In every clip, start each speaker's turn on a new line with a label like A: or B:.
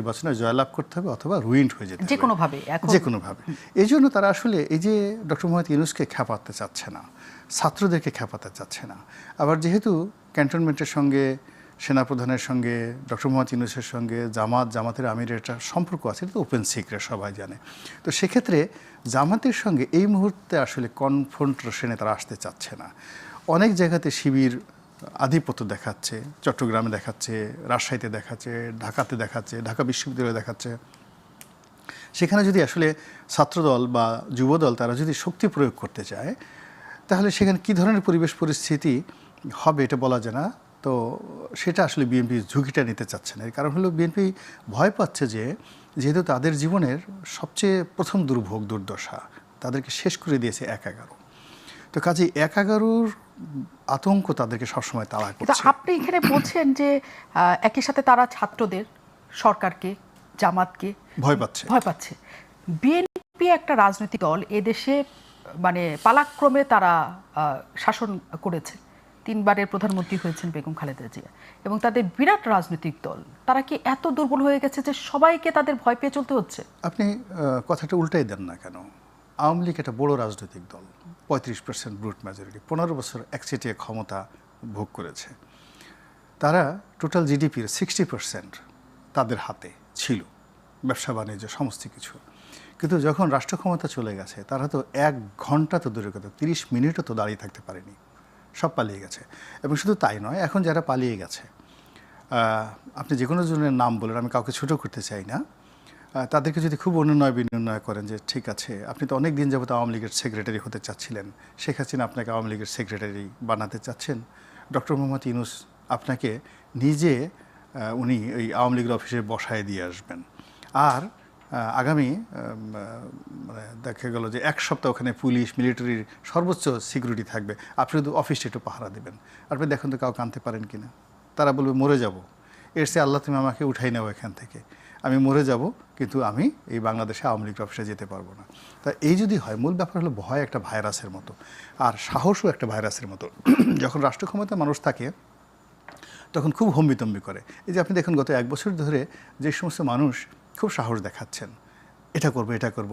A: নির্বাচনে জয়লাভ করতে হবে অথবা রুইন্ড হয়ে যেতে
B: যে কোনোভাবে এখন।
A: যে কোনোভাবে এই জন্য তারা আসলে এই যে ডক্টর মোহাম্মদ ইউনুসকে খেপাতে চাচ্ছে না ছাত্রদেরকে খেপাতে চাচ্ছে না আবার যেহেতু ক্যান্টনমেন্টের সঙ্গে সেনাপ্রধানের সঙ্গে ডক্টর মোহাম্মদ ইউনুসের সঙ্গে জামাত জামাতের আমিরের একটা সম্পর্ক আছে এটা তো ওপেন সিক্রেট সবাই জানে। তো সেক্ষেত্রে জামাতের সঙ্গে এই মুহূর্তে আসলে কনফ্রন্টেশনে তারা আসতে চাচ্ছে না। অনেক জায়গাতে শিবির আধিপত্য দেখাচ্ছে, চট্টগ্রামে দেখাচ্ছে, রাজশাহীতে দেখাচ্ছে, ঢাকাতে দেখাচ্ছে, ঢাকা বিশ্ববিদ্যালয়ে দেখাচ্ছে। সেখানে যদি আসলে ছাত্রদল বা যুবদল তারা যদি শক্তি প্রয়োগ করতে চায়, তাহলে সেখানে কী ধরনের পরিবেশ পরিস্থিতি হবে এটা বলা যায় না। তো সেটা আসলে বিএনপি ঝুঁকিটা নিতে চাচ্ছে না। এর কারণ হলো বিএনপি ভয় পাচ্ছে যে যেহেতু তাদের জীবনের সবচেয়ে প্রথম দুর্ভোগ, দুর্দশা, তাদেরকে শেষ করে দিয়েছে এক এগারো তো কাজে এক এগারোর আতঙ্ক তাদেরকে সবসময় তাড়া করছে।
B: আপনি এখানে বলছেন যে একই সাথে তারা ছাত্রদের সরকারকে জামাতকে
A: ভয় পাচ্ছে।
B: ভয় পাচ্ছে। বিএনপি একটা রাজনৈতিক দল এদেশে মানে পালাক্রমে তারা শাসন করেছে। তিনবারের প্রধানমন্ত্রী হয়েছেন বেগম খালেদা জিয়া। এবং তাদের বিরাট রাজনৈতিক দল। তারা কি এত দুর্বল হয়ে গেছে যে সবাইকে তাদের ভয় পেয়ে চলতে হচ্ছে?
A: আপনি কথাটা উল্টাই দেন না কেন? আওয়ামী লীগ একটা বড় রাজনৈতিক দল, পঁয়ত্রিশ পার্সেন্ট ব্রুট মেজরিটি পনেরো বছর একচেটিয়া ক্ষমতা ভোগ করেছে। তারা টোটাল জিডিপির সিক্সটি পার্সেন্ট তাদের হাতে ছিল, ব্যবসা, বাণিজ্য, সমস্ত কিছু। কিন্তু যখন রাষ্ট্র ক্ষমতা চলে গেছে, তারা তো এক ঘণ্টা তো দূরে কথা তিরিশ মিনিটও তো দাঁড়িয়ে থাকতে পারেনি, সব পালিয়ে গেছে। এবং শুধু তাই নয়, এখন যারা পালিয়ে গেছে আপনি যে কোনো জনের নাম বলেন, আমি কাউকে ছোটো করতে চাই না তাদেরকে যদি খুব অনুনয় বিনিময় করেন যে ঠিক আছে, আপনি তো অনেক দিন যাবত আওয়ামী লীগের সেক্রেটারি হতে চাচ্ছিলেন, শেখ হাসিনা আপনাকে আওয়ামী লীগের সেক্রেটারি বানাতে চাচ্ছেন। ডক্টর মোহাম্মদ ইউনুস আপনাকে নিজে উনি ওই আওয়ামী লীগের অফিসে বসায় দিয়ে আসবেন। আর আগামী মানে দেখা গেল যে এক সপ্তাহ ওখানে পুলিশ মিলিটারির সর্বোচ্চ সিকিউরিটি থাকবে। আপনি শুধু অফিসটা একটু পাহারা দেবেন। আপনি দেখুন তো কাউকে আনতে পারেন কিনা। তারা বলবে, মরে যাব। এর সে আল্লাহ তুমি আমাকে উঠাই নাও এখান থেকে। আমি মরে যাব, কিন্তু আমি এই বাংলাদেশে আওয়ামী লীগ অফিসে যেতে পারব না। তা এই যদি হয়, মূল ব্যাপার হলো ভয় একটা ভাইরাসের মতো, আর সাহসও একটা ভাইরাসের মতো। যখন রাষ্ট্র ক্ষমতা মানুষ থাকে, তখন খুব হম্বিতম্বি করে। এই যে আপনি দেখুন, গত এক বছর ধরে যে সমস্ত মানুষ খুব সাহস দেখাচ্ছেন, এটা করব এটা করব,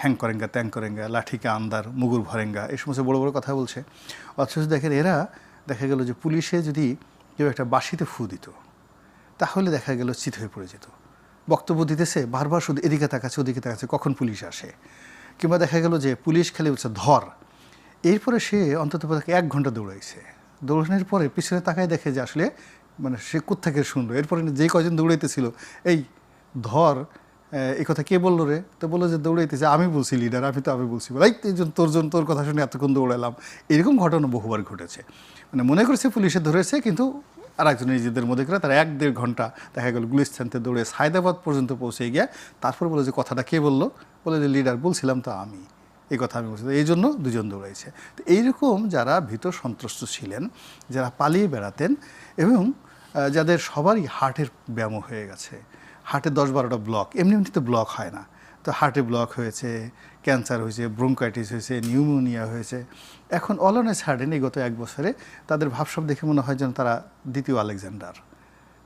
A: হ্যাং করেঙ্গা, ত্যাং করেঙ্গা লাঠিকা আন্দার, মুগুর ভরেঙ্গা, এই সমস্ত বড় বড় কথা বলছে। অথচ দেখেন, এরা দেখা গেল যে পুলিশে যদি কেউ একটা বাঁশিতে ফু দিত, তাহলে দেখা গেল চিত হয়ে পড়ে যেত। বক্তব্য দিতেছে, বারবার শুধু এদিকে তাকাচ্ছে, ওদিকে তাকাচ্ছে, কখন পুলিশ আসে? কিংবা দেখা গেল যে পুলিশ খেলে বলছে ধর। এরপরে সে অন্তত এক ঘণ্টা দৌড়াইছে। দৌড়ানোর পরে পিছনে তাকায় দেখে যে আসলে মানে সে কোত্থেকে শুনলো? এরপরে যে কয়জন দৌড়াইতেছিল, এই ধর এই কথা কে বলল রে? তো বলল যে দৌড়াইতেছে, আমি বলছি লিডার আমি তো, আমি বলছি। এই এই জন্য তোর জন্য তোর কথা শুনে এতক্ষণ দৌড়ালাম এরকম ঘটনা বহুবার ঘটেছে। মানে মনে করেছে পুলিশে ধরেছে, কিন্তু আর একজন নিজেদের মধ্যে করে তারা এক দেড় ঘণ্টা দেখা গেল গুলিস্তানতে দৌড়ে সায়দাবাদ পর্যন্ত পৌঁছে গিয়ে তারপর বলে যে কথাটা কে বলল? বলে যে লিডার বলছিলাম তো আমি। এই কথা আমি বলছি। এই জন্য দুজন দৌড়াইছে। তো এইরকম যারা ভীত সন্ত্রস্ত ছিলেন, যারা পালিয়ে বেড়াতেন এবং যাদের সবারই হার্টের ব্যায়াম হয়ে গেছে। হার্টে দশ বারোটা ব্লক এমনি এমনি তো ব্লক হয় না। তো হার্টে ব্লক হয়েছে ক্যান্সার হয়েছে, ব্রোঙ্কাইটিস হয়েছে, নিউমোনিয়া হয়েছে। এখন অলনে ছাড়েন এই গত এক বছরে তাদের ভাবসব দেখে মনে হয় যেন তারা দ্বিতীয় আলেকজান্ডার,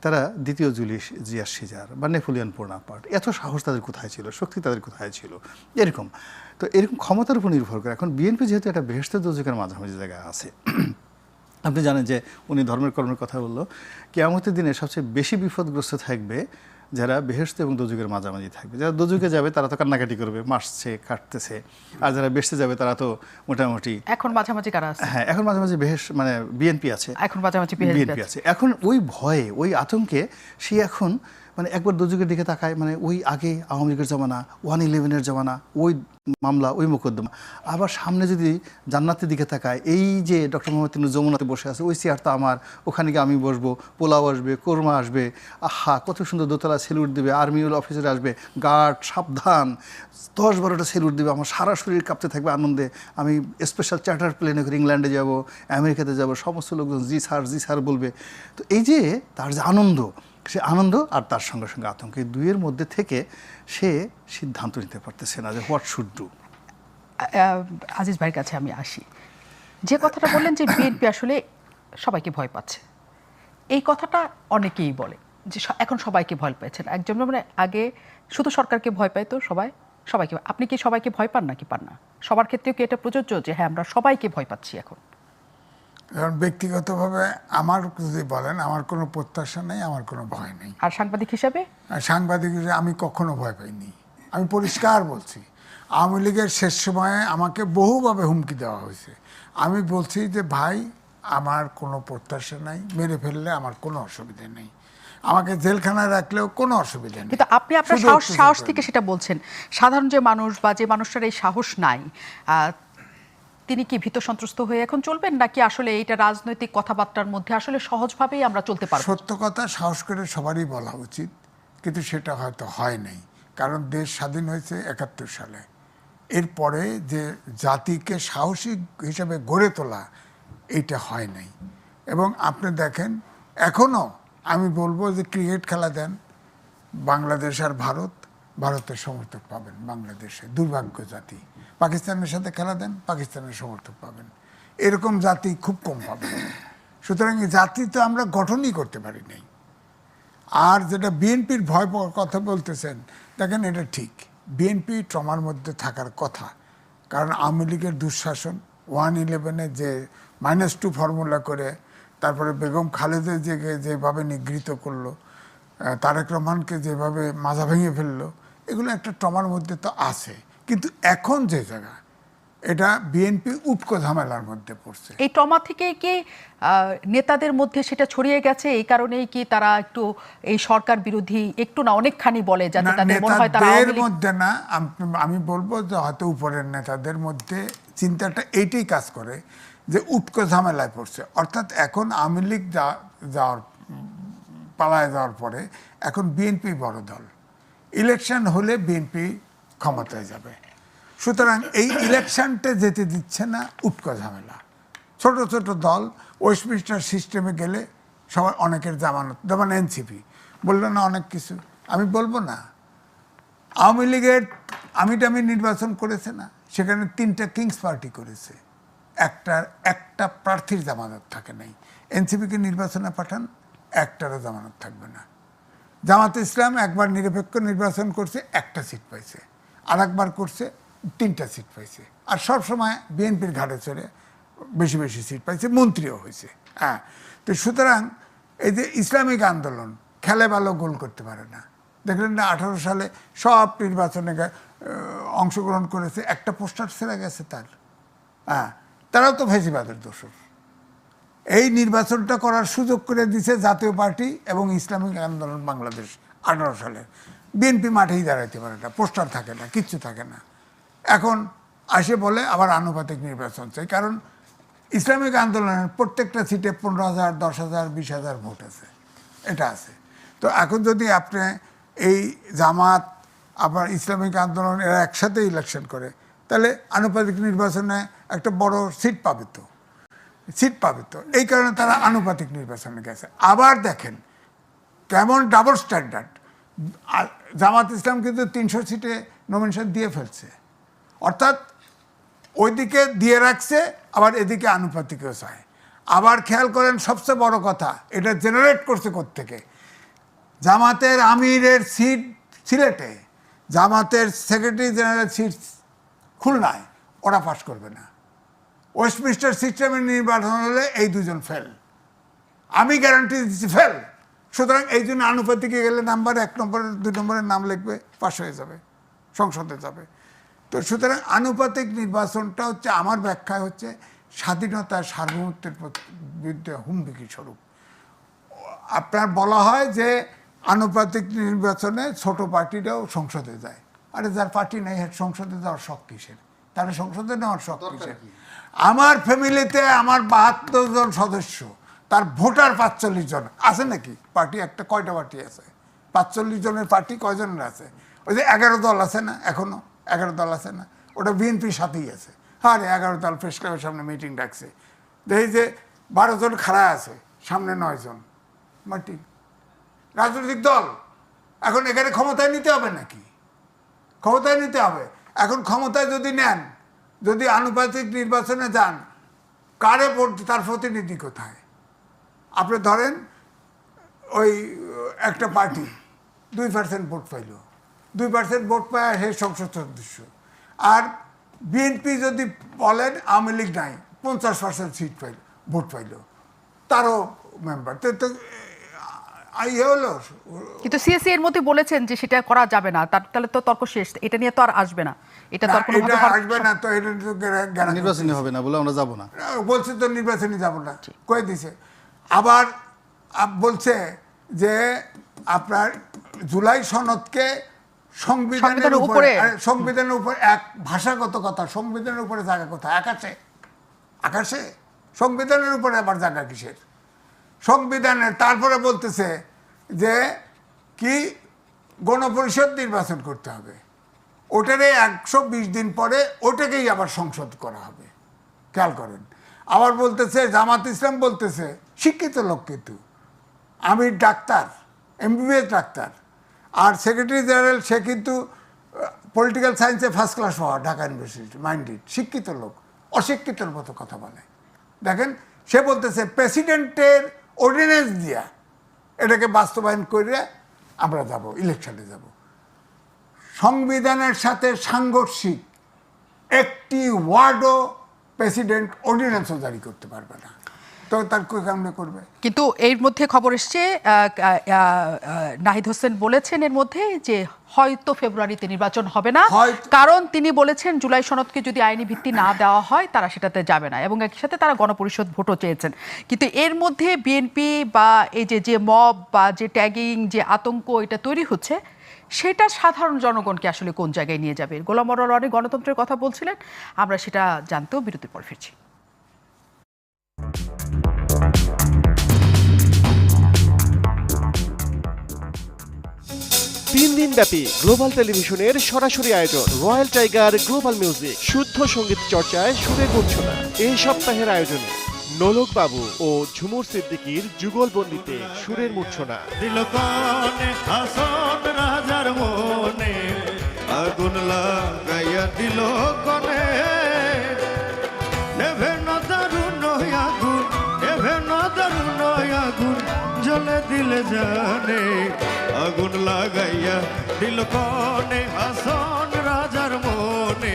A: তারা দ্বিতীয় জুলিশ জিয়াস সিজার বা নেপোলিয়ন পোনাপার্ট এত সাহস তাদের কোথায় ছিল? শক্তি তাদের কোথায় ছিল? এরকম। তো এরকম ক্ষমতার উপর নির্ভর করে এখন বিএনপি যেহেতু একটা বেহেস্ত দোজকের মাঝামাঝি জায়গায় আছে। আপনি জানেন যে উনি ধর্মের কর্মের কথা বলল, কেয়ামতের দিনে সবচেয়ে বেশি বিপদগ্রস্ত থাকবে যারা বেহেস্ত এবং দুযুগের মাঝামাঝি থাকবে। যারা দুযুগে যাবে তারা তো কান্নাকাটি করবে মাসছে কাটতেছে আর যারা বেহেস্তে যাবে তারা তো মোটামুটি
B: এখন মাঝামাঝি কারা আছে?
A: হ্যাঁ এখন মাঝামাঝি মাঝে বেহেস মানে বিএনপি আছে।
B: এখন মাঝামাঝি
A: বিএনপি আছে। এখন ওই ভয়ে ওই আতঙ্কে সে এখন মানে একবার দুযুগের দিকে তাকায় মানে ওই আগে আওয়ামী লীগের জমানা, ওয়ান ইলেভেনের জমানা, ওই মামলা, ওই মোকদ্দমা। আবার সামনে যদি জান্নাতের দিকে তাকায়, এই যে ডক্টর মোহাম্মদ তিনু যমুনাতে বসে আছে, ওই চেয়ার তো আমার, ওখানে গিয়ে আমি বসবো, পোলাও আসবে, কোরমা আসবে, আহা, কত সুন্দর দোতলা সেলুট দেবে, আর্মি অফিসার আসবে, গার্ড, সাবধান, দশ বারোটা সেলুট দেবে, আমার সারা শরীর কাঁপতে থাকবে আনন্দে। আমি স্পেশাল চার্টার প্লেনে করে ইংল্যান্ডে যাব, আমেরিকাতে যাব, সমস্ত লোকজন জি স্যার জি স্যার বলবে। তো এই যে তার যে আনন্দ সে আনন্দ আর তার সঙ্গে সঙ্গে আতঙ্ক এই দুইয়ের মধ্যে থেকে সে সিদ্ধান্ত নিতে পারতেছে না যে হোয়াট শুড ডু
B: আজিজ ভাইয়ের কাছে আমি আসি। যে কথাটা বললেন যে বিএনপি আসলে সবাইকে ভয় পাচ্ছে। এই কথাটা অনেকেই বলে যে এখন সবাইকে ভয় পেয়েছেন একজন মানে আগে শুধু সরকারকে ভয় পাইতো সবাই, সবাইকে আপনি কি সবাইকে ভয় পান নাকি পান না? সবার ক্ষেত্রেও কি এটা প্রযোজ্য যে হ্যাঁ আমরা সবাইকে ভয় পাচ্ছি এখন?
C: কারণ ব্যক্তিগতভাবে আমার যদি বলেন আমার কোনো প্রত্যাশা নেই আমার কোনো ভয় নেই।
B: আর সাংবাদিক হিসাবে?
C: সাংবাদিক হিসেবে আমি কখনো ভয় পাইনি। আমি পরিষ্কার বলছি আওয়ামী লীগের শেষ সময়ে আমাকে বহুভাবে হুমকি দেওয়া হয়েছে। আমি বলছি যে ভাই আমার কোনো প্রত্যাশা নাই মেরে ফেললে আমার কোনো অসুবিধা নেই। আমাকে জেলখানায় রাখলেও কোনো অসুবিধা নেই।
B: কিন্তু আপনি আপনার সাহস সাহস থেকে সেটা বলছেন। সাধারণ যে মানুষ বা যে মানুষটার এই সাহস নাই তিনি কি ভীত সন্ত্রস্ত হয়ে এখন চলবেন, নাকি আসলে এইটা রাজনৈতিক কথাবার্তার মধ্যে আসলে সহজভাবেই আমরা চলতে পারব?
C: সত্য কথা, সাহস করে সবারই বলা উচিত, কিন্তু সেটা হয়তো হয় নাই। কারণ দেশ স্বাধীন হয়েছে একাত্তর সালে। এরপরে যে জাতিকে সাহসী হিসেবে গড়ে তোলা, এইটা হয় নাই। এবং আপনি দেখেন, এখনও আমি বলব যে ক্রিকেট খেলা দেন, বাংলাদেশ আর ভারত, ভারতের সমর্থক পাবেন বাংলাদেশে, দুর্ভাগ্য জাতি। পাকিস্তানের সাথে খেলা দেন, পাকিস্তানের সমর্থক পাবেন। এরকম জাতি খুব কম পাবেন সুতরাং এই জাতি তো আমরা গঠনই করতে পারি নাই। আর যেটা বিএনপির ভয় পাওয়ার কথা বলতেছেন, দেখেন এটা ঠিক। বিএনপি ট্রমার মধ্যে থাকার কথা। কারণ আওয়ামী লীগের দুঃশাসন, ওয়ান ইলেভেনে যে মাইনাস টু ফর্মুলা করে, তারপরে বেগম খালেদা জিয়াকে যেভাবে নিগৃহীত করল তারেক রহমানকে যেভাবে মাজা ভেঙে ফেলল, এগুলো একটা ট্রমার মধ্যে তো আছে। কিন্তু এখন যে জায়গা এটা বিএনপি উটকো ঝামেলার মধ্যে পড়ছে।
B: এই ট্রমা থেকে কি নেতাদের মধ্যে সেটা ছড়িয়ে গেছে? এই কারণেই কি তারা একটু এই সরকার বিরোধী একটু না অনেকখানি বলে যাতে তাদের মনে হয় তারা লীগ-
C: মধ্যে না আমি বলব যে হয়তো উপরের নেতাদের মধ্যে চিন্তাটা এইটাই কাজ করে যে উটকো ঝামেলায় পড়ছে। অর্থাৎ এখন আওয়ামী লীগ যা- যাওয়ার পালায় যাওয়ার পরে এখন বিএনপি বড় দল। ইলেকশন হলে বিএনপি ক্ষমতায় যাবে। সুতরাং এই ইলেকশনটা যেতে দিচ্ছে না, উটকো ঝামেলা। ছোট ছোট দল ওয়েস্টমিনিস্টার সিস্টেমে গেলে সবার অনেকের জামানত, যেমন এনসিপি বলল, না, অনেক কিছু। আমি বলব না। আওয়ামী লীগের আমি টামি নির্বাচন করেছে না, সেখানে তিনটা কিংস পার্টি করেছে। একটার একটা প্রার্থীর জামানত থাকে নাই। এনসিপিকে নির্বাচনে পাঠান, একটারও জামানত থাকবে না। জামাত ইসলাম একবার নিরপেক্ষ নির্বাচন করছে, একটা সিট পাইছে। আর একবার করছে, তিনটা সিট পাইছে। আর সব সময় বিএনপির ঘাটে চড়ে বেশি বেশি সিট পাইছে, মন্ত্রীও হয়েছে হ্যাঁ তো সুতরাং এই যে ইসলামিক আন্দোলন, খেলে ভালো গোল করতে পারে না। দেখলেন না, আঠারো সালে সব নির্বাচনে অংশগ্রহণ করেছে, একটা পোস্টার ছেড়ে গেছে তার। হ্যাঁ তারাও তো ফেসিবাদের দোষর। এই নির্বাচনটা করার সুযোগ করে দিছে জাতীয় পার্টি এবং ইসলামিক আন্দোলন বাংলাদেশ আঠারো সালে বিএনপি মাঠেই দাঁড়াইতে পারে না, পোস্টার থাকে না, কিচ্ছু থাকে না। এখন আসে বলে আবার আনুপাতিক নির্বাচন চাই, কারণ ইসলামিক আন্দোলনের প্রত্যেকটা সিটে পনেরো হাজার, দশ হাজার, বিশ হাজার ভোট আছে, এটা আছে। তো এখন যদি আপনি এই জামাত, আবার ইসলামিক আন্দোলন এরা একসাথে ইলেকশন করে, তাহলে আনুপাতিক নির্বাচনে একটা বড় সিট পাবে তো, সিট পাবে তো। এই কারণে তারা আনুপাতিক নির্বাচনে গেছে। আবার দেখেন, কেমন ডাবল স্ট্যান্ডার্ড জামাত ইসলাম কিন্তু তিনশো সিটে নমিনেশন দিয়ে ফেলছে। অর্থাৎ ওইদিকে দিয়ে রাখছে, আবার এদিকে আনুপাতিকও চায়। আবার খেয়াল করেন, সবচেয়ে বড় কথা, এটা জেনারেট করছে থেকে জামাতের আমিরের সিট সিলেটে, জামাতের সেক্রেটারি জেনারেল সিট খুলনায়, ওরা পাশ করবে না। ওয়েস্টমিনিস্টার সিস্টেমের নির্বাচন হলে এই দুজন ফেল। আমি গ্যারান্টি দিচ্ছি ফেল। সুতরাং এই জন্য আনুপাতিকে গেলে নাম্বার এক নম্বরের দুই নম্বরের নাম লিখবে পাশ হয়ে যাবে সংসদে যাবে। তো সুতরাং আনুপাতিক নির্বাচনটা হচ্ছে আমার ব্যাখ্যায় হচ্ছে স্বাধীনতার সার্বভৌমত্বের বিরুদ্ধে হুমকি স্বরূপ। আপনার বলা হয় যে আনুপাতিক নির্বাচনে ছোট পার্টিরাও সংসদে যায়। আরে যার পার্টি নেই সংসদে যাওয়ার শখ কিসের? তারা সংসদে নেওয়ার শখ কিসের? আমার ফ্যামিলিতে আমার বাহাত্তর জন সদস্য। তার ভোটার পাঁচচল্লিশ জন। আছে নাকি? পার্টি একটা, কয়টা পার্টি আছে? পাঁচচল্লিশ জনের পার্টি কয়জনের আছে? ওই যে এগারো দল আছে না এখনও? এগারো দল আছে না? ওটা বিএনপির সাথেই আছে। হ্যাঁ রে এগারো দল প্রেস ক্লাবের সামনে মিটিং ডাকছে। দেখি যে বারো জন খাড়া আছে, সামনে নয় জন। মাটি। রাজনৈতিক দল। এখন এখানে ক্ষমতায় নিতে হবে নাকি? ক্ষমতায় নিতে হবে। এখন ক্ষমতায় যদি নেন, যদি আনুপাতিক নির্বাচনে যান, কারে ভোট, তার প্রতিনিধি কোথায়? আপনি ধরেন ওই একটা পার্টি দুই পার্সেন্ট ভোট পাইল। দুই পার্সেন্ট ভোট পায় সেই সংসদ সদস্য। আর বিএনপি যদি বলেন আওয়ামী লীগ নাই পঞ্চাশ পার্সেন্ট সিট পাইল ভোট পাইল। তারও মেম্বার তো ইয়ে হলো।
B: কিন্তু সিএসসি এর মধ্যে বলেছেন যে সেটা করা যাবে না। তার তাহলে তো তর্ক শেষ। এটা নিয়ে তো আর আসবে না। এটা তো কোনো
C: এটা আসবে না তো এটা তো
A: নির্বাচনী হবে না বলে আমরা যাব না।
C: বলছে তো নির্বাচনে যাব না। কয়ে দিছে। আবার বলছে যে আপনার জুলাই সনদকে সংবিধানের উপরে। সংবিধানের উপর এক ভাষাগত কথা সংবিধানের উপরে জায়গা কথা আকাশে। আকাশে? সংবিধানের উপরে আবার জায়গা কিসের? সংবিধানের তারপরে বলতেছে যে কি গণপরিষদ নির্বাচন করতে হবে। ওটারে একশো বিশ দিন পরে ওটাকেই আবার সংসদ করা হবে। খেয়াল করেন। আবার বলতেছে, জামাত ইসলাম বলতেছে, শিক্ষিত লোক কিন্তু। আমি ডাক্তার, এমবিবিএস ডাক্তার। আর সেক্রেটারি জেনারেল, সে কিন্তু পলিটিক্যাল সায়েন্সে ফার্স্ট ক্লাস হওয়া, ঢাকা ইউনিভার্সিটি মাইন্ডেড শিক্ষিত লোক, অশিক্ষিতর মতো কথা বলে। দেখেন, সে বলতেছে প্রেসিডেন্টের অর্ডিন্যান্স দিয়া এটাকে বাস্তবায়ন করে আমরা যাব ইলেকশনে যাব। সংবিধানের সাথে সাংঘর্ষিক একটি ওয়ার্ডও প্রেসিডেন্ট অর্ডিন্যান্সও জারি করতে পারবে না। তো তার কী করবে?
B: কিন্তু এর মধ্যে খবর এসছে নাহিদ হোসেন বলেছেন এর মধ্যে যে হয়তো ফেব্রুয়ারিতে নির্বাচন হবে না। কারণ তিনি বলেছেন জুলাই সনদকে যদি আইনি ভিত্তি না দেওয়া হয় তারা সেটাতে যাবে না এবং একই সাথে তারা গণপরিষদ ভোটও চেয়েছেন। কিন্তু এর মধ্যে বিএনপি বা এই যে যে মব বা যে ট্যাগিং যে আতঙ্ক এটা তৈরি হচ্ছে সেটা সাধারণ জনগণকে আসলে কোন জায়গায় নিয়ে যাবে? গোলাম মরল অনেক গণতন্ত্রের কথা বলছিলেন। আমরা সেটা জানতেও বিরতির পর ফিরছি।
D: তিন দিন ব্যাপী গ্লোবাল টেলিভিশনের সরাসরি আয়োজন রয়্যাল টাইগার গ্লোবাল মিউজিক, শুদ্ধ সংগীত চর্চায় সুরে মূর্ছনা এই সপ্তাহের আয়োজনে নোলক বাবু ও ঝুমুর সিদ্দিকীর যুগলবন্দিতে সুরের মূর্ছনা।
E: দিল কনে রাজার মনে আগুন লাগাইয়া দিল কনে নেভে না দারুণ আগুন নেভে না দারুণ আগুন জ্বলে দিলে জানে। আগুন লাগাইয়া দিল কনে হাসন রাজার মনে।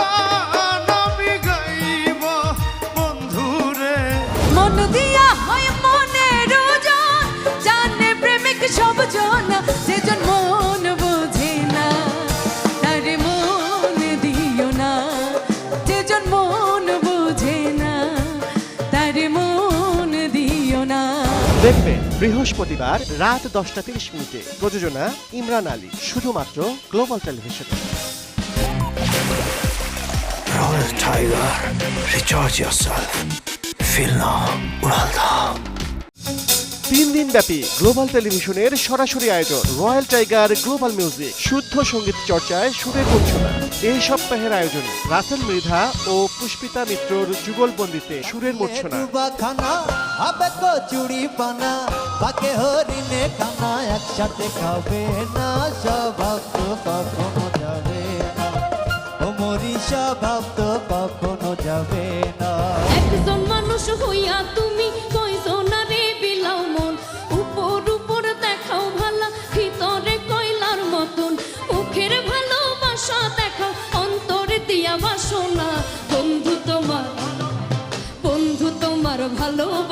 D: বৃহস্পতিবার রাত দশটা তিরিশ মিনিটে প্রযোজনা ইমরান আলী শুধুমাত্র গ্লোবাল টেলিভিশনে
F: Royal Tiger, recharge yourself. Feel now, Uralda.
D: তিন দিন ব্যাপী গ্লোবাল টেলিভিশনের সরাসরি আয়োজন রয়্যাল টাইগার গ্লোবাল মিউজিক শুদ্ধ সংগীত চর্চায় সুরের মূর্ছনা এই সপ্তাহের আয়োজনে রাসেল মৃধা ও পুষ্পিতা মিত্রর যুগলবন্দিতে সুরের মূর্ছনা।
G: একসাথে খাবে না স্বভাব তো কখনো যাবে না। ও মরি স্বভাব তো কখনো যাবে না।
H: একজন মানুষ হইয়া তুমি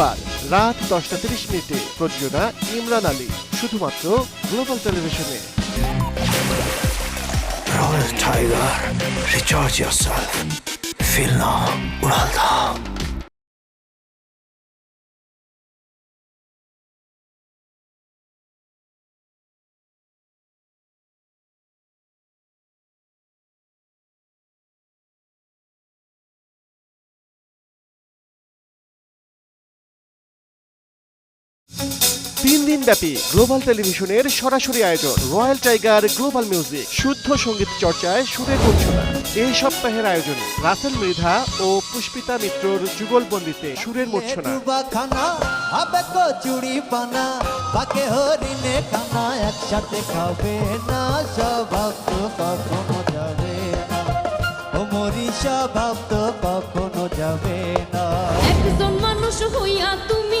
D: শুক্রবার রাত দশটা তিরিশ মিনিটে প্রযোজনা ইমরান আলী শুধুমাত্র গ্লোবাল টেলিভিশনে
F: Royal Tiger, recharge yourself. Feel now, Uralda.
D: তিন দিন ব্যাপী গ্লোবাল টেলিভিশনের সরাসরি আয়োজন রয়্যাল টাইগার গ্লোবাল মিউজিক শুদ্ধ সংগীত চর্চায় সুরের মূর্ছনা এই সপ্তাহের আয়োজনে রাসেল মৃধা ও পুষ্পিতা মিত্রর যুগলবন্দিতে সুরের মূর্ছনা।
G: একসাথে খাবে না স্বভাব তো কখনো যাবে না। ও মরি স্বভাব তো কখনো যাবে না।
H: একজন মানুষ হইয়া তুমি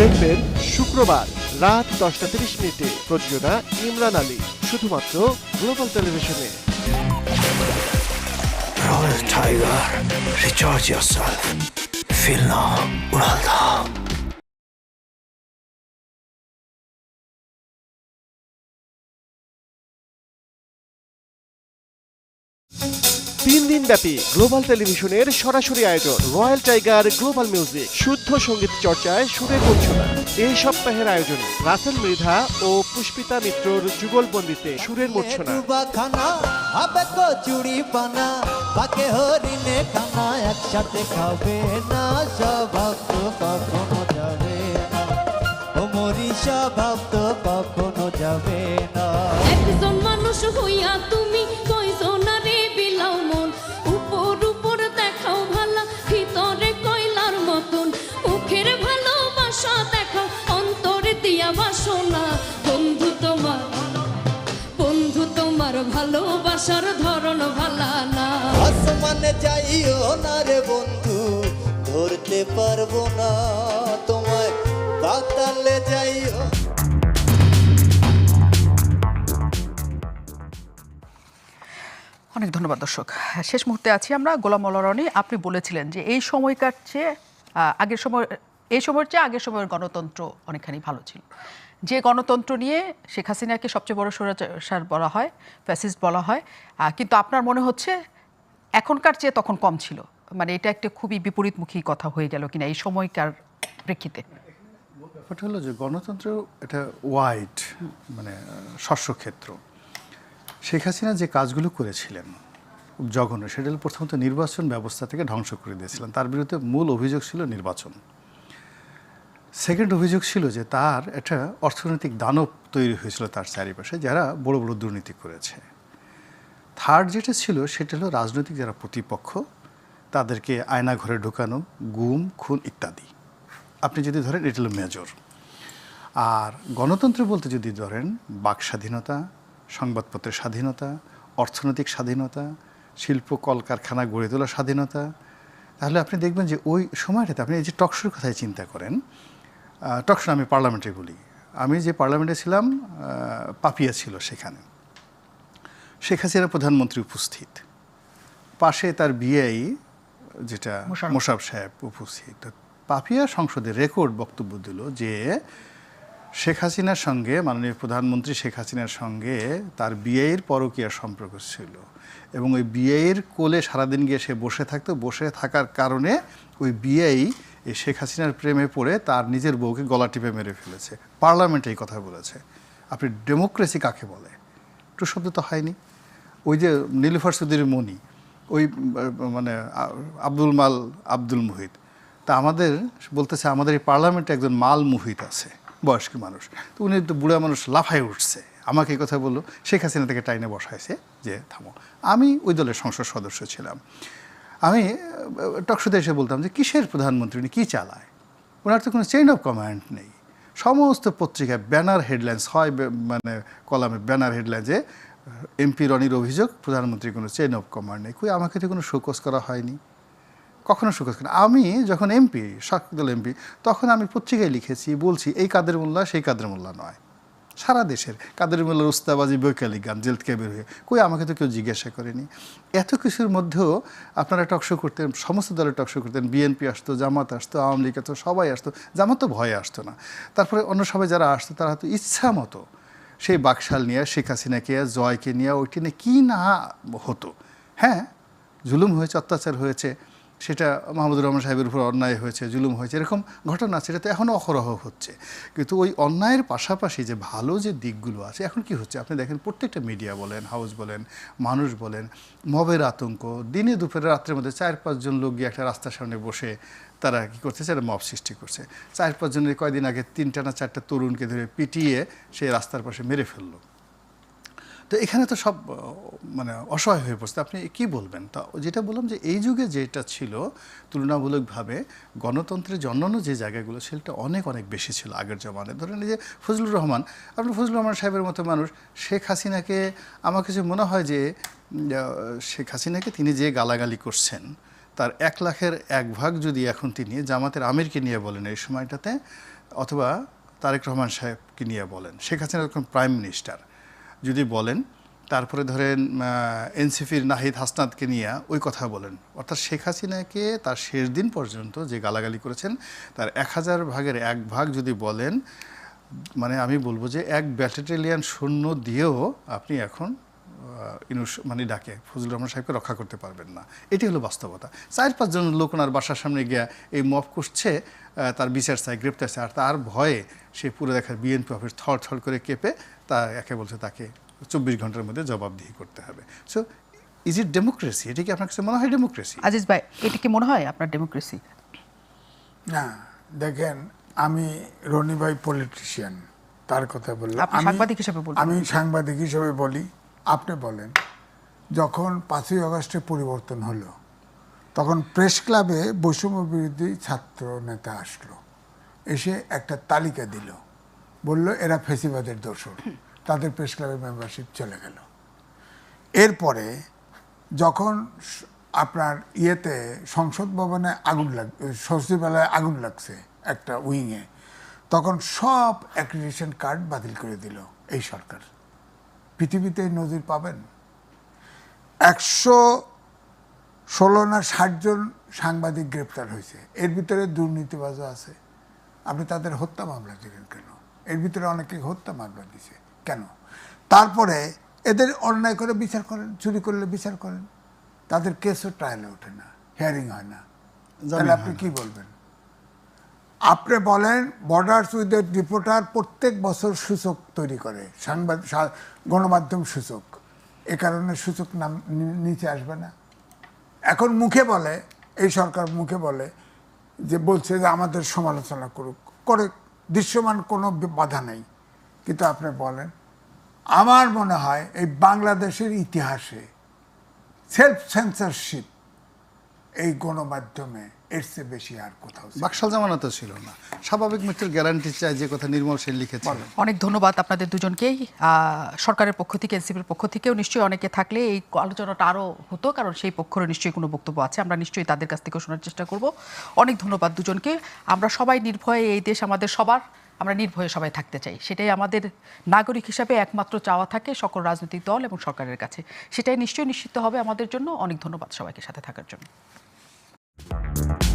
D: দেখবেন শুক্রবার রাত দশটা তিরিশ মিনিটে প্রযোজনা ইমরান আলী শুধুমাত্র গ্লোবাল টেলিভিশনে
F: Royal Tiger, recharge yourself. Feel now, Uralda.
D: তিন দিন ব্যাপী গ্লোবাল টেলিভিশনের সরাসরি আয়োজন রয়্যাল টাইগার গ্লোবাল মিউজিক শুদ্ধ সংগীত চর্চায় সুরের মূর্ছনা এই সপ্তাহের আয়োজনে রাসেল মৃধা ও পুষ্পিতা মিত্রর যুগলবন্দিতে সুরের মূর্ছনা।
G: একসাথে খাবে না কখনো যাবে না।
H: একজন মানুষ হইয়া তুমি ভালোবাসার ধরন ভালা না।
G: আসমানে যাইও না রে বন্ধু ধরতে পারব না তোমায়। পাতালে যাইও।
B: অনেক ধন্যবাদ দর্শক। শেষ মুহূর্তে আছি আমরা গোলাম মলারণী। আপনি বলেছিলেন যে এই সময়কার চেয়ে আগের সময় এই সময়ের চেয়ে আগের সময়ের গণতন্ত্র অনেকখানি ভালো ছিল। যে গণতন্ত্র নিয়ে শেখ হাসিনাকে সবচেয়ে বড় স্বৈরাচার বলা হয় ফ্যাসিস্ট বলা হয় কিন্তু আপনার মনে হচ্ছে এখনকার চেয়ে তখন কম ছিল? মানে এটা একটা খুবই বিপরীতমুখী কথা হয়ে গেল কিনা এই সময়কার প্রেক্ষিতে?
A: ব্যাপারটা হলো যে গণতন্ত্র এটা ওয়াইড মানে শস্যক্ষেত্র শেখ হাসিনা যে কাজগুলো করেছিলেন, জঘন্য সেটা প্রথমত নির্বাচন ব্যবস্থা থেকে ধ্বংস করে দিয়েছিলেন। তার বিরুদ্ধে মূল অভিযোগ ছিল নির্বাচন। সেকেন্ড অভিযোগ ছিল যে তার একটা অর্থনৈতিক দানব তৈরি হয়েছিল তার চারিপাশে, যারা বড় বড় দুর্নীতি করেছে। থার্ড যেটা ছিল, সেটা হলো রাজনৈতিক যারা প্রতিপক্ষ, তাদেরকে আয়না ঘরে ঢোকানো, গুম, খুন ইত্যাদি। আপনি যদি ধরেন, এটা হলো মেজর। আর গণতন্ত্র বলতে যদি ধরেন, বাক স্বাধীনতা, সংবাদপত্রের স্বাধীনতা, অর্থনৈতিক স্বাধীনতা, শিল্প, কলকারখানা, গড়ে তোলার স্বাধীনতা, তাহলে আপনি দেখবেন যে ওই সময়টাতে আপনি এই যে টকশোর কথাই চিন্তা করেন টকশো আমি পার্লামেন্টে বলি। আমি যে পার্লামেন্টে ছিলাম পাপিয়া ছিল সেখানে। শেখ হাসিনা প্রধানমন্ত্রী উপস্থিত। পাশে তার বিআই যেটা। মোশারফ সাহেব উপস্থিত। পাপিয়া সংসদে রেকর্ড বক্তব্য দিল যে শেখ হাসিনার সঙ্গে মাননীয় প্রধানমন্ত্রী শেখ হাসিনার সঙ্গে তার বিয়ের পরকীয়া সম্পর্ক ছিল। এবং ওই বিয়ের কোলে সারাদিন গিয়ে সে বসে থাকতো। বসে থাকার কারণে ওই বিয়েই এই শেখ হাসিনার প্রেমে পড়ে তার নিজের বউকে গলা টিপে মেরে ফেলেছে। পার্লামেন্টে এই কথা বলেছে। আপনি ডেমোক্রেসি কাকে বলে? একটু শব্দ তো হয়নি। ওই যে নীলুফার সুদির মণি, ওই মানে আব্দুল মাল আব্দুল মুহিত, তা আমাদের, বলতেছে আমাদের এই পার্লামেন্টে একজন মাল মুহিত আছে, বয়স্ক মানুষ। তো উনি তো বুড়া মানুষ লাফায় উঠছে। আমাকে এই কথা বলল, শেখ হাসিনা থেকে টাইনে বসাইছে যে, থামো। আমি ওই দলের সংসদ সদস্য ছিলাম। আমি টকশোতে এসে বলতাম যে, কিসের প্রধানমন্ত্রী? উনি কী চালায়? ওনার তো কোনো চেইন অফ কমান্ড নেই। সমস্ত পত্রিকায় ব্যানার হেডলাইন্স হয় মানে কলামে ব্যানার হেডলাইন যে এমপি রনির অভিযোগ, প্রধানমন্ত্রীর কোনো চেইন অফ কমান্ড নেই। কই, আমাকে তো কোনো শোকস করা হয়নি। কখনো শোকস করা আমি যখন এমপি শাসক দল এমপি, তখন আমি পত্রিকায় লিখেছি, বলছি, এই কাদের মোল্লা, সেই কাদের মোল্লা নয়। সারা দেশের। কাদের মোল্লার উস্তাবাজি বৈকালিক গান জেল থেকে বের হয়ে। কই, আমাকে তো কেউ জিজ্ঞাসা করেনি। এত কিছুর মধ্যেও আপনারা টকশো করতেন, সমস্ত দলের টকশো করতেন। বিএনপি আসতো, জামাত আসতো, আওয়ামী লীগ আসতো, সবাই আসতো। জামাত তো ভয়ে আসতো না। তারপরে অন্য সবাই যারা আসতো, তারা হয়তো ইচ্ছা মতো সেই বাকশাল নিয়ে, শেখ হাসিনাকে, জয়কে নিয়ে, ওইটি নিয়ে কী না হতো। হ্যাঁ জুলুম হয়েছে, অত্যাচার হয়েছে। সেটা মাহমুদুর রহমান সাহেবের উপর অন্যায় হয়েছে, জুলুম হয়েছে, এরকম ঘটনা আছে এটা তো এখনও অহরহ হচ্ছে। কিন্তু ওই অন্যায়ের পাশাপাশি যে ভালো যে দিকগুলো আছে, এখন কি হচ্ছে? আপনি দেখেন প্রত্যেকটা মিডিয়া বলেন হাউস বলেন, মানুষ বলেন, মবের আতঙ্ক, দিনে দুপুরে রাত্রের মধ্যে চার পাঁচজন লোক গিয়ে একটা রাস্তার সামনে বসে তারা কি করতেছে একটা মব সৃষ্টি করছে। চার পাঁচজনের কয়দিন আগে তিনটা না চারটা তরুণকে ধরে পিটিয়ে সেই রাস্তার পাশে মেরে ফেলল। তো এখানে তো সব মানে অসহায় হয়ে পড়ছে। আপনি কি বলবেন? তা যেটা বললাম যে এই যুগে যেটা ছিল, তুলনামূলকভাবে গণতন্ত্রের অন্যান্য যে জায়গাগুলো, সেটা অনেক অনেক বেশি ছিল আগের জমানায়। ধরেন যে ফজলুর রহমান, আপনি ফজলুর রহমান সাহেবের মতো মানুষ, শেখ হাসিনাকে আমার কাছে মনে হয় যে শেখ হাসিনাকে তিনি যে গালাগালি করছেন, তার এক লাখের এক ভাগ যদি এখন তিনি জামাতের আমিরকে নিয়ে বলেন এই সময়টাতে, অথবা তারেক রহমান সাহেবকে নিয়ে বলেন। শেখ হাসিনা এখন প্রাইম মিনিস্টার যদি বলেন, তারপরে ধরেন এনসিপির নাহিদ হাসনাদকে নিয়ে ওই কথা বলেন। অর্থাৎ শেখ হাসিনাকে তার শেষ দিন পর্যন্ত যে গালাগালি করেছেন, তার এক হাজার ভাগের এক ভাগ যদি বলেন মানে আমি বলব যে এক ব্যাটালিয়ান শূন্য দিয়েও আপনি এখন ইনুস মানে ডাকে ফজলুর রহমান সাহেবকে রক্ষা করতে পারবেন না। এটি হলো বাস্তবতা। চার পাঁচজন লোক ওনার বাসার সামনে গিয়া এই মফ করছে তার বিচার চাই গ্রেপ্তার চাই আর তার ভয়ে সে পুরো দেখার বিএনপি অফিস থর থর করে কেঁপে তা একে বলছে তাকে চব্বিশ ঘণ্টার মধ্যে জবাবদিহি করতে হবে। সো ইজ ইট ডেমোক্রেসি এটি কি আপনার কাছে মনে হয় ডেমোক্রেসি
B: আজিজ ভাই এটা কি মনে হয় আপনার ডেমোক্রেসি
C: না দেখেন আমি রনি ভাই পলিটিশিয়ান তার কথা বললাম।
B: সাংবাদিক হিসেবে বলবেন।
C: আমি সাংবাদিক হিসেবে বলি আপনি বলেন, যখন পাঁচই আগস্টে পরিবর্তন হলো, তখন প্রেস ক্লাবে বৈষম্য বিরোধী ছাত্র নেতা আসলো, এসে একটা তালিকা দিল, বলল, এরা ফেসিবাদের দোষর, তাদের প্রেস ক্লাবের মেম্বারশিপ চলে গেল। এরপরে যখন আপনার ইয়েতে, সংসদ ভবনে আগুন লাগ, সচিবালয়ে আগুন লাগছে একটা উইংয়ে, তখন সব অ্যাক্রিডিশন কার্ড বাতিল করে দিল এই সরকার। পৃথিবীতে নজির পাবেন। একশো ষোলো না ষাট জন সাংবাদিক গ্রেপ্তার হয়েছে। এর ভিতরে দুর্নীতিবাজও আছে। আপনি তাদের হত্যা মামলা দিলেন কেন? এর ভিতরে অনেকে হত্যা মামলা দিছে কেন? তারপরে এদের অন্যায় করে বিচার করেন চুরি করলে বিচার করেন। তাদের কেসও ট্রায়ালে ওঠে না হিয়ারিং হয় না। তাহলে আপনি কি বলবেন? আপনি বলেন বর্ডার্স উইথ রিপোর্টার প্রত্যেক বছর সূচক তৈরি করে। সাংবাদিক সা- গণমাধ্যম সূচক। এ কারণে সূচক নাম নিচে আসবে না। এখন মুখে বলে, এই সরকার মুখে বলে যে বলছে যে আমাদের সমালোচনা করুক। করে দৃশ্যমান কোনো বাধা নেই। কিন্তু আপনি বলেন, আমার মনে হয় এই বাংলাদেশের ইতিহাসে সেলফ সেন্সারশিপ এই গণমাধ্যমে এর চেয়ে বেশি আর কোথাও।
A: বাকশাল জামানা তো ছিল না। স্বাভাবিক মৃত্যুর গ্যারান্টি চাই যে কথা নির্মল সেন লিখেছিলেন
B: অনেক ধন্যবাদ আপনাদের দুজনকেই। সরকারের পক্ষ থেকে এনসিপির পক্ষ থেকেও নিশ্চয়ই অনেকে থাকলে এই আলোচনাটা আরও হতো কারণ সেই পক্ষেরও নিশ্চয়ই কোনো বক্তব্য আছে। আমরা নিশ্চয়ই তাদের কাছ থেকেও শোনার চেষ্টা করব। অনেক ধন্যবাদ দুজনকে। আমরা সবাই নির্ভয়ে এই দেশ আমাদের সবার। আমরা নির্ভয়ে সবাই থাকতে চাই। সেটাই আমাদের নাগরিক হিসাবে একমাত্র চাওয়া থাকে সকল রাজনৈতিক দল এবং সরকারের কাছে। সেটাই নিশ্চয়ই নিশ্চিত হবে আমাদের জন্য। অনেক ধন্যবাদ সবাইকে সাথে থাকার জন্য। Thank you.